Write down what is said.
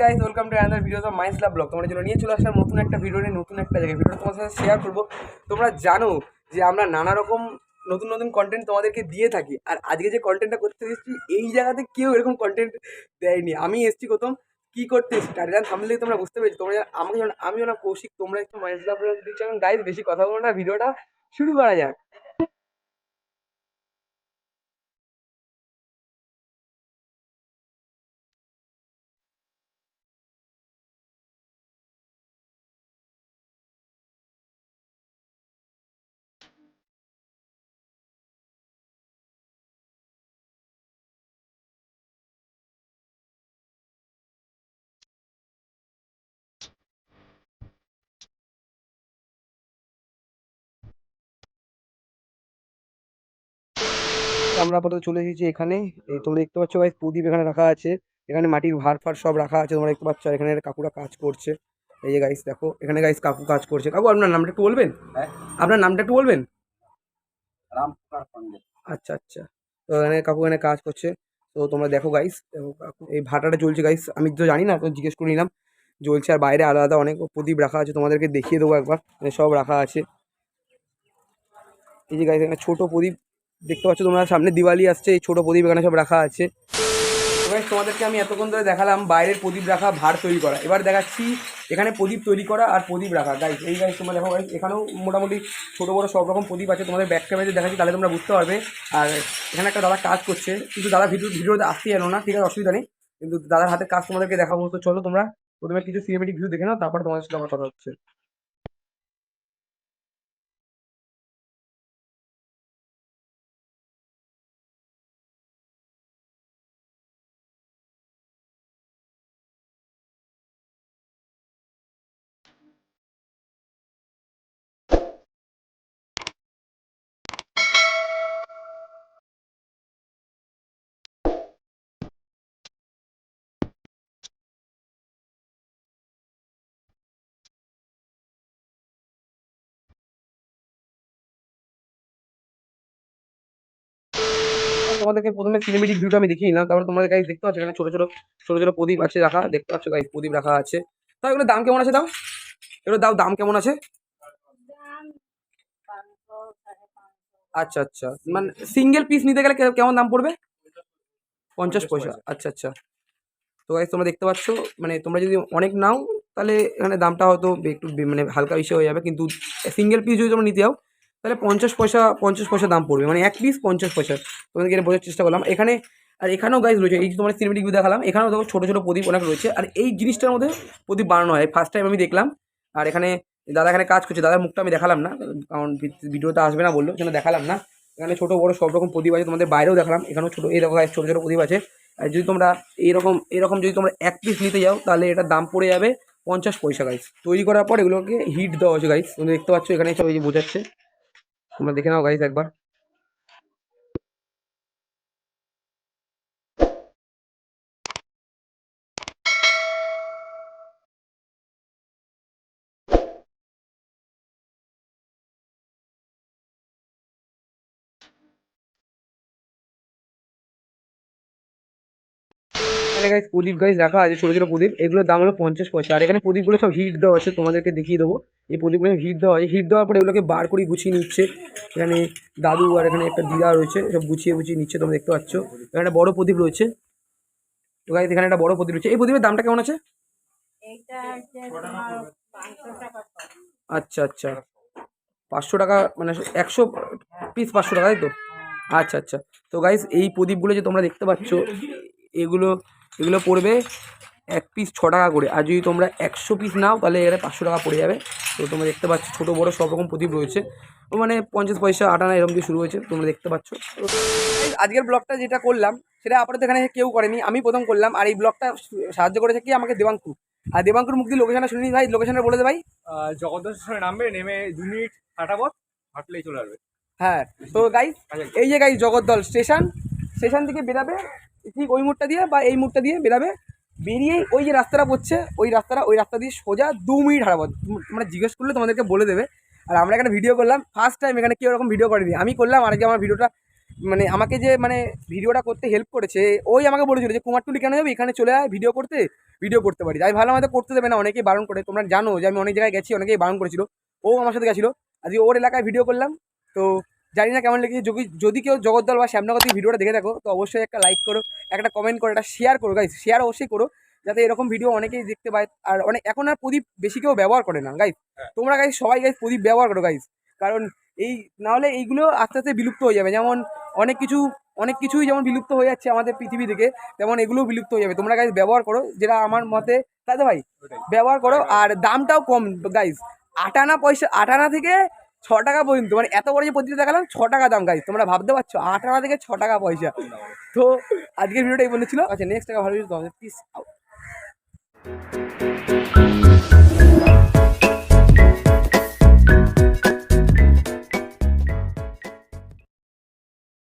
Guys welcome to another videos of mines vlog তোমাদের জন্য নিয়ে চলে আসলাম নতুন একটা ভিডিও নিয়ে, নতুন একটা জায়গায়। ভিডিওটা তোমার সাথে শেয়ার করব। তোমরা জানো যে আমরা নানা রকম নতুন নতুন কন্টেন্ট তোমাদেরকে দিয়ে থাকি। আর আজকে যে কন্টেন্টটা করতে এসেছি, এই জায়গাতে কেউ এরকম কন্টেন্ট দেয়নি। আমি এসেছি প্রথম কী করতে এসেছি? টাইটেল থামলে তোমরা বুঝতে পেরেছি। তোমরা আমাকে যখন আমি যখন কৌশিক, তোমরা একটু মাইন্স ব্লগ দিচ্ছ গাইস বেশি কথা বলো না ভিডিওটা শুরু করা যাক। আমরা আপাতত চলে এসেছি এখানে। এই তোমরা দেখতে পাচ্ছ ভাই প্রদীপ এখানে রাখা আছে। এখানে মাটির ভার ফার সব রাখা আছে তোমরা দেখতে পাচ্ছ। এখানে কাকুরা কাজ করছে। এই যে গাইস দেখো। এখানে গাইস কাকু কাজ করছে। কাকু আপনার নামটা একটু বলবেন? হ্যাঁ? আপনার নামটা একটু বলবেন? আচ্ছা আচ্ছা। তো এখানে কাকু এখানে কাজ করছে। তো তোমরা দেখো গাইস এই ভাটাটা চলছে গাইস আমি তো জানি না তো জিজ্ঞেস করে নিলাম। জ্বলছে আর বাইরে আলাদা অনেক প্রদীপ রাখা আছে। তোমাদেরকে দেখিয়ে দেবো একবার। সব রাখা আছে। এই যে গাইস এখানে ছোটো প্রদীপ দেখতে পাচ্ছ তোমরা, সামনে দিওয়ালি আসছে, এই ছোটো প্রদীপ এখানে সব রাখা আছে। গাইস তোমাদেরকে আমি এতক্ষণ ধরে দেখালাম, বাইরের প্রদীপ রাখা, ভার তৈরি করা। এবার দেখাচ্ছি, এখানে প্রদীপ তৈরি করা আর প্রদীপ রাখা। গাইস এই গাইস তোমরা দেখো গাইস এখানেও মোটামুটি ছোটো বড়ো সব রকম প্রদীপ আছে। তোমাদের ব্যাক ক্যামেরাতে দেখাচ্ছি, তাহলে তোমরা বুঝতে পারবে। আর এখানে একটা দাদা কাজ করছে, কিন্তু দাদা ভিডিও, ভিডিওতে আসতে জানো না, ঠিক আছে, অসুবিধা নেই। কিন্তু দাদার হাতে কাজ তোমাদেরকে দেখাবো। তো চলো তোমরা, প্রথমে কিছু সিনেমেটিক ভিউ দেখে নাও, তারপর তোমাদের সাথে আমার কথা হচ্ছে। তোমাদেরকে প্রথমে সিনেমেটিক ভিউটা আমি দেখিয়ে নিলাম। তারপর তোমাদের গাইজ দেখতে পাচ্ছ এখানে ছোটো ছোটো ছোটো ছোটো প্রদীপ আছে রাখা, দেখতে পাচ্ছ গাইজ প্রদীপ রাখা আছে। তো এগুলো দাম কেমন আছে দাও এগুলো দাও দাম কেমন আছে? আচ্ছা আচ্ছা। মানে সিঙ্গেল পিস নিতে গেলে কেমন দাম পড়বে? পঞ্চাশ পয়সা। আচ্ছা আচ্ছা। তো গাইজ তোমরা দেখতে পাচ্ছ মানে তোমরা যদি অনেক নাও, তাহলে এখানে দামটা হয়তো একটু মানে হালকা বেশি হয়ে যাবে। কিন্তু সিঙ্গেল পিস যদি তোমরা নিতে যাও তাহলে পঞ্চাশ পয়সা পঞ্চাশ পয়সা দাম পড়বে। মানে এক পিস পঞ্চাশ পয়সা। তোমাদেরকে এটা বোঝার চেষ্টা করলাম। এখানে, আর এখানেও গাইজ রয়েছে, এই যে তোমার সিনেমেটিক দেখালাম, এখানেও দেখো ছোটো ছোটো প্রদীপ অনেক রয়েছে। আর এই জিনিসটার মধ্যে প্রদীপ বানানো হয়। ফার্স্ট টাইম আমি দেখলাম। আর এখানে দাদা এখানে কাজ করছে। দাদার মুখটা আমি দেখালাম না, কারণ ভিডিওতে আসবে না বলল জন্য দেখালাম না। এখানে ছোটো বড়ো সব রকম প্রদীপ আছে, তোমাদের বাইরেও দেখালাম। এখানেও ছোটো, এই দেখো ছোটো ছোটো প্রদীপ আছে। আর যদি তোমরা এইরকম এরকম যদি তোমরা এক পিস নিতে যাও, তাহলে এটার দাম পড়ে যাবে পঞ্চাশ পয়সা গাইস তৈরি করার পর এগুলোকে হিট দেওয়া হচ্ছে গাইস তুমি দেখতে পাচ্ছ, এখানে সব এই বোঝাচ্ছে। তোমরা দেখে নাও গাইস একবার। এখানে গাইস প্রদীপ গাইস রাখা আছে ছোটো ছোটো প্রদীপ। এগুলোর দাম হলো পঞ্চাশ পয়সা। আর এখানে প্রদীপগুলো সব হিট দেওয়া আছে তোমাদেরকে দেখিয়ে দেবো। এই প্রদীপগুলো হিট দেওয়া আছে। হিট দেওয়ার পরে এগুলোকে বার করে গুছিয়ে নিচ্ছে। এখানে দাদু আর এখানে একটা দিদা রয়েছে সব গুছিয়ে গুছিয়ে নিচ্ছে তোমরা দেখতে পাচ্ছ। এখানে একটা বড় প্রদীপ রয়েছে। তো গাইস এখানে একটা বড় প্রদীপ রয়েছে। এই প্রদীপের দামটা কেমন আছে। আচ্ছা আচ্ছা। পাঁচশো টাকা মানে একশো পিস পাঁচশো টাকা তাই তো? আচ্ছা আচ্ছা। তো গাইস এই প্রদীপগুলো যে তোমরা দেখতে পাচ্ছ এগুলো এগুলো পড়বে এক পিস ছ টাকা করে। আর যদি তোমরা একশো পিস নাও তাহলে এখানে পাঁচশো টাকা পড়ে যাবে। তো তোমরা দেখতে পাচ্ছ ছোটো বড়ো সব রকম প্রদীপ রয়েছে। ও মানে পঞ্চাশ পয়সা আটানা এরকম দিয়ে শুরু হয়েছে তোমরা দেখতে পাচ্ছ। তো আজকের ব্লগটা যেটা করলাম সেটা আপাতত এখানে কেউ করেনি আমি প্রথম করলাম। আর এই ব্লগটা সাহায্য করেছে কি? আমাকে দেবাঙ্কু আর দেবাঙ্কুর মুখ দিয়ে লোকেশনটা শুনি ভাই লোকেশনটা বলে দে ভাই। জগদ্দল স্টেশনে নামবে নেমে দু মিনিট হাঁটাপথ হাঁটলেই চলে আসবে। হ্যাঁ তো গাইস এই যে গাইস জগদ্দল স্টেশন স্টেশন থেকে বেরাবে ঠিক ওই মুখটা দিয়ে বা এই মুখটা দিয়ে বেরাবে। বেরিয়ে ওই যে রাস্তাটা পড়ছে, ওই রাস্তাটা, ওই রাস্তা দিয়ে সোজা দু মিনিট হারাবো তোমরা জিজ্ঞেস করলে তোমাদেরকে বলে দেবে। আর আমরা এখানে ভিডিও করলাম। ফার্স্ট টাইম এখানে কেউ এরকম ভিডিও করেনি। আমি করলাম আর আমার ভিডিওটা মানে আমাকে যে মানে ভিডিওটা করতে হেল্প করেছে, ওই আমাকে বলেছিল যে কুমারটুলি কেন যাবি? এখানে চলে আয় ভিডিও করতে ভিডিও করতে পারি আমি ভালো আমাদের করতে দেবে না, অনেকেই বারণ করে। তোমরা জানো যে, আমি অনেক জায়গায় গেছি, অনেকেই বারণ করেছিল। ও আমার সাথে গেছিল। আজকে ওর এলাকায় ভিডিও করলাম। তো জানি না কেমন লেগেছে যদি যদি কেউ জগদ্দল বা শ্যামনগর থেকে ভিডিওটা দেখে থাকো তো অবশ্যই একটা লাইক করো একটা কমেন্ট করো একটা শেয়ার করো গাইজ শেয়ার অবশ্যই করো যাতে এরকম ভিডিও অনেকেই দেখতে পায় আর অনেক এখন আর প্রদীপ বেশি কেউ ব্যবহার করে না গাইজ তোমরা গাইজ সবাই গাইজ প্রদীপ ব্যবহার করো গাইজ কারণ এই নাহলে এইগুলো আস্তে আস্তে বিলুপ্ত হয়ে যাবে যেমন অনেক কিছু অনেক কিছুই যেমন বিলুপ্ত হয়ে যাচ্ছে আমাদের পৃথিবী থেকে তেমন এগুলোও বিলুপ্ত হয়ে যাবে তোমরা গাইজ ব্যবহার করো যেটা আমার মতে তাই তো ভাই? ব্যবহার করো আর দামটাও কম গাইজ আটানা পয়সা আটানা থেকে ছ টাকা পর্যন্ত মানে এত বড় যে পদ্ধতি দেখালাম, ছ টাকা দাম গাইজ তোমরা ভাবতে পারছ আটানা থেকে ছ টাকা পয়সা। তো, আজকের ভিডিওটা এই বলেছিল আচ্ছা নেক্সট টাকা ভালো প্লিজ আউট